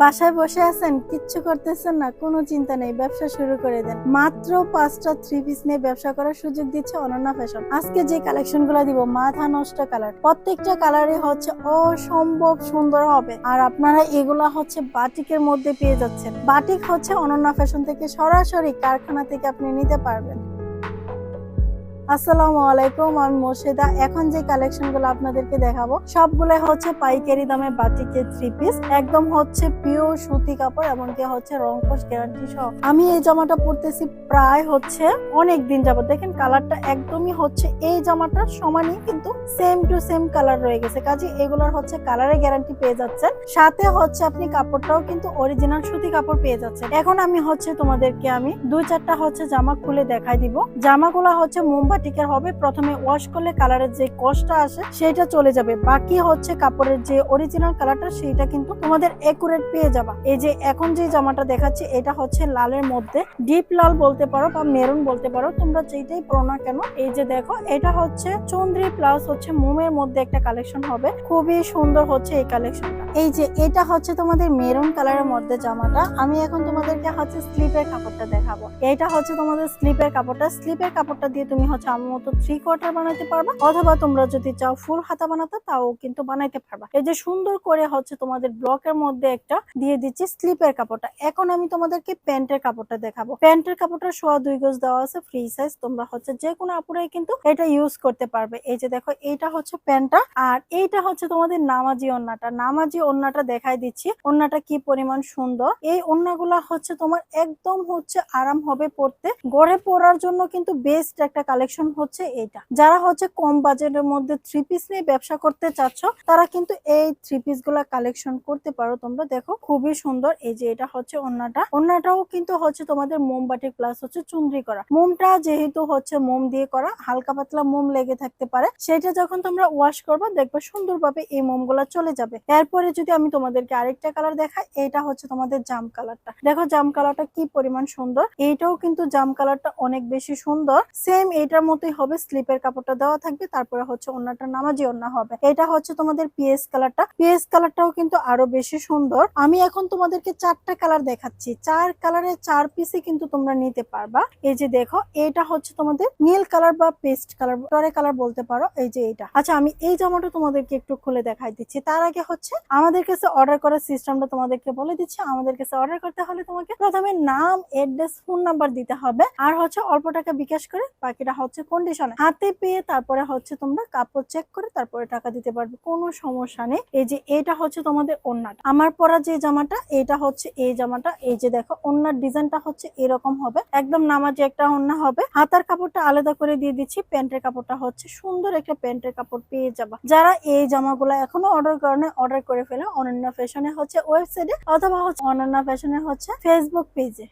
বাসায় বসে আছেন, কিচ্ছু করতেছেন না, কোনো চিন্তা নেই, ব্যবসা শুরু করে দেন। মাত্র পাঁচটা থ্রি পিস নিয়ে ব্যবসা করার সুযোগ দিচ্ছে অনন্যা ফ্যাশন আজকে যে কালেকশনগুলো দিব, মাথা নষ্ট কালার প্রত্যেকটা কালারে হচ্ছে অসম্ভব সুন্দর হবে। আর আপনারা এগুলা হচ্ছে বাটিকের মধ্যে পেয়ে যাচ্ছেন। বাটিক হচ্ছে অনন্যা ফ্যাশন থেকে সরাসরি কারখানা থেকে আপনি নিতে পারবেন। আসসালামু আলাইকুম, আমি মোর্শেদা। এখন যে কালেকশনগুলো আপনাদেরকে দেখাবো সবগুলো হচ্ছে পাইকারি দামে বাটিকের থ্রি পিস একদম হচ্ছে পিওর সুতি কাপড়, এমনকি হচ্ছে রংকশ গ্যারান্টি সহ। আমি এই জামাটা পরতেছি প্রায় হচ্ছে অনেক দিন যাবত। দেখেন, কালারটা একদমই হচ্ছে এই জামাটার সমানই, কিন্তু সেম টু সেম কালার রয়ে গেছে। কাজে এগুলোর হচ্ছে কালারে গ্যারান্টি পেয়ে যাচ্ছেন। সাথে হচ্ছে আপনি কাপড়টাও কিন্তু অরিজিনাল সুতি কাপড় পেয়ে যাচ্ছেন। এখন আমি হচ্ছে তোমাদেরকে আমি দুই চারটা হচ্ছে জামা খুলে দেখাই দিব। জামাগুলো হচ্ছে মোমবাটিকের হবে, প্রথমে ওয়াশ করলে কালারের যে কষ্টটা আসে সেটা চলে যাবে। বাকি হচ্ছে কাপড়ের যে অরিজিনাল কালারটা সেটা কিন্তু তোমাদের একুরেট পেয়ে যাবা। এই যে এখন যে জামাটা দেখাচ্ছি, এটা হচ্ছে লালের মধ্যে। ডিপ লাল বলতে পারো বা মেরুন বলতে পারো, তোমরা যেটাই পরো না কেন, এই যে দেখো, এটা হচ্ছে চন্দ্রি প্লাস হচ্ছে মোমের মধ্যে একটা কালেকশন হবে। খুবই সুন্দর হচ্ছে এই কালেকশনটা এই যে এটা হচ্ছে তোমাদের মেরুন কালারের মধ্যে জামাটা। আমি এখন তোমাদেরকে হচ্ছে স্লিপের কাপড়টা দেখাবো। এটা হচ্ছে তোমাদের স্লিপের কাপড়টা। স্লিপের কাপড়টা দিয়ে তুমি হচ্ছে মতো থ্রি কোয়ার্টার বানাতে পারবা, অথবা তোমরা যদি চাও ফুল হাতা বানাতে, তাও কিন্তু বানাইতে পারবা। এই যে সুন্দর করে হচ্ছে তোমাদের ব্লকের মধ্যে একটা দিয়ে দিচ্ছি স্লিপের কাপড়টা। এখন আমি তোমাদেরকে প্যান্টের কাপড়টা দেখাবো। প্যান্টের কাপড়টা সোয়া দুই গজ দেওয়া আছে ফ্রি সাইজ তোমরা হচ্ছে যে কোনো আপুরাই কিন্তু এটা ইউজ করতে পারবে। এই যে দেখো, এইটা হচ্ছে প্যান্টটা, আর এইটা হচ্ছে তোমাদের নামাজি ওন্নাটা নামাজি ওন্নাটা দেখাই দিচ্ছি ওন্নাটা কি পরিমাণ সুন্দর। এই ওন্নাগুলা হচ্ছে তোমার একদম হচ্ছে আরাম হবে পড়তে গড়ে পরার জন্য কিন্তু বেস্ট একটা কালেকশন হচ্ছে এইটা। যারা হচ্ছে কম বাজেটের মধ্যে থ্রি পিস নিয়ে ব্যবসা করতে চাচ্ছ, তারা কিন্তু এই থ্রি পিসগুলা কালেকশন করতে পারো। তোমরা দেখো, খুবই সুন্দর। এই যে এটা হচ্ছে ওন্নাটা। ওন্নাটাও কিন্তু হচ্ছে তোমাদের মোমবাটি প্লাস হচ্ছে চুন্দ্রি করা। মোমটা যেহেতু হচ্ছে মোম দিয়ে করা, হালকা পাতলা মোম লেগে থাকতে পারে, সেটা যখন তোমরা ওয়াশ করবে, দেখবে সুন্দরভাবে এই মোমগুলা চলে যাবে। এরপরে যদি আমি তোমাদেরকে আরেকটা কালার দেখাই এটা হচ্ছে তোমাদের জাম কালারটা দেখো জাম কালারটা কি পরিমাণ সুন্দর। এইটাও কিন্তু জাম কালারটা অনেক বেশি সুন্দর। সেম এইটার মতোই হবে, স্লিপের কাপড়টা দেওয়া থাকবে, তারপরে হচ্ছে অন্যটা নামাজি অন্য হবে। এটা হচ্ছে তোমাদের পিএস কালারটা। পিএস কালারটাও কিন্তু আরও বেশি সুন্দর। আমি এখন তোমাদেরকে চারটা কালার দেখাচ্ছি। চার কালারের চার পিসে কিন্তু তোমরা নিতে পারবা। এই যে দেখো এটা হচ্ছে তোমাদের নীল কালার বা পেস্ট কালার টরে কালার বলতে পারো, এই যে এটা আচ্ছা আমি এই জামাটা তোমাদেরকে একটু খুলে দেখাই দিচ্ছি। তার আগে হচ্ছে আমাদের কাছে অর্ডার করার সিস্টেমটা তোমাদেরকে বলে দিচ্ছি। আমাদের কাছে অর্ডার করতে হলে তোমাকে প্রথমে নাম এড্রেস ফোন নাম্বার দিতে হবে। আর হচ্ছে অল্প টাকা বিকাশ করে বাকিটা হচ্ছে কন্ডিশনে হাতে পেয়ে তারপরে হচ্ছে তোমরা কাপড় চেক করে তারপরে টাকা দিতে পারবে। কোনো সমস্যা নেই। এই যে এটা হচ্ছে তোমাদের ওন্নাটা আমার পরা যে জামাটা, এটা হচ্ছে এই জামাটা। এই যে দেখো ওন্নার ডিজাইনটা হচ্ছে এরকম হবে। একদম নামাজি একটা ওন্না হবে। হাতার কাপড়টা আলাদা করে দিয়ে দিচ্ছি। প্যান্টের কাপড়টা হচ্ছে সুন্দর একটা প্যান্টের কাপড় পেয়ে যাবা। যারা এই জামাগুলো এখনও অর্ডার করেন অর্ডার করে ফেলে। অনন্য ফ্যাশনে হচ্ছে ওয়েবসাইটে অথবা হচ্ছে অনন্য ফ্যাশনে হচ্ছে ফেসবুক পেজে